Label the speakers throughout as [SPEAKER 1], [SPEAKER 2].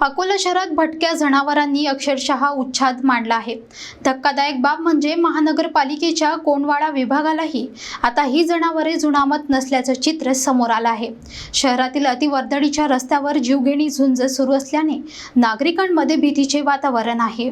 [SPEAKER 1] अकोला शहरात भटक्या जनावरांनी अक्षरशः उच्छाद मांडला आहे. धक्कादायक बाब म्हणजे महानगरपालिकेच्या कोंडवाडा विभागालाही आता ही जनावरे जुनामत नसल्याचं चित्र समोर आलं आहे. शहरातील अतिवर्दळीच्या रस्त्यावर जीवघेणी झुंज सुरू असल्याने नागरिकांमध्ये भीतीचे वातावरण आहे.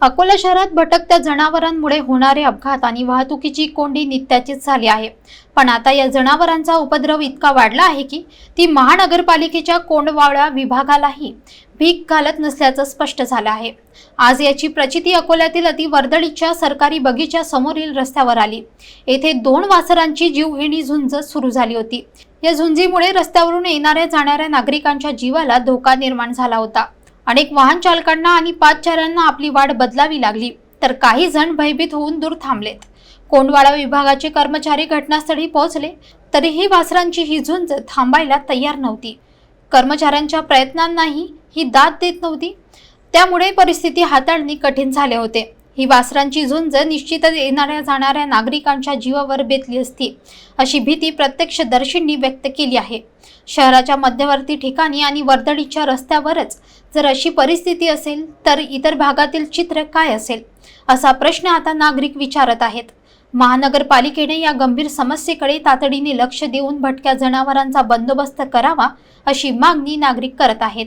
[SPEAKER 1] अकोला शहरात भटकत्या जनावरांमुळे होणारे अपघात आणि वाहतुकीची कोंडी नित्याचीच झाली आहे. पण आता या जनावरांचा उपद्रव इतका वाढला आहे की ती महानगरपालिकेच्या कोंडवाडा विभागालाही भीक घालत नसल्याचं स्पष्ट झालं आहे. आज याची प्रचिती अकोल्यातील अतिवर्दळीच्या सरकारी बगीच्या समोरील रस्त्यावर आली. येथे दोन वासरांची जीवघेणी झुंज सुरू झाली होती. या झुंजीमुळे रस्त्यावरून येणाऱ्या जाणाऱ्या नागरिकांच्या जीवाला धोका निर्माण झाला होता. अनेक वाहन चालकांना आणि पादचाऱ्यांना आपली वाट बदलावी लागली तर काही जण भयभीत होऊन दूर थांबलेत. कोंडवाडा विभागाचे कर्मचारी घटनास्थळी पोहोचले तरीही वासरांची ही झुंज थांबायला तयार नव्हती. कर्मचाऱ्यांच्या प्रयत्नांनाही ही दाद देत नव्हती. त्यामुळे परिस्थिती हाताळणे कठीण झाले होते. ही वासरांची झुंज निश्चितच येणाऱ्या जाणाऱ्या नागरिकांच्या जीवावर बेतली असती. अशी भीती प्रत्यक्षदर्शींनी व्यक्त केली आहे. शहराच्या मध्यवर्ती ठिकाणी आणि वर्दळीच्या रस्त्यावरच जर अशी परिस्थिती असेल तर इतर भागातील चित्र काय असेल? असा प्रश्न आता नागरिक विचारत आहेत. महानगरपालिकेने या गंभीर समस्येकडे तातडीने लक्ष देऊन भटक्या जनावरांचा बंदोबस्त करावा अशी मागणी नागरिक करत आहेत.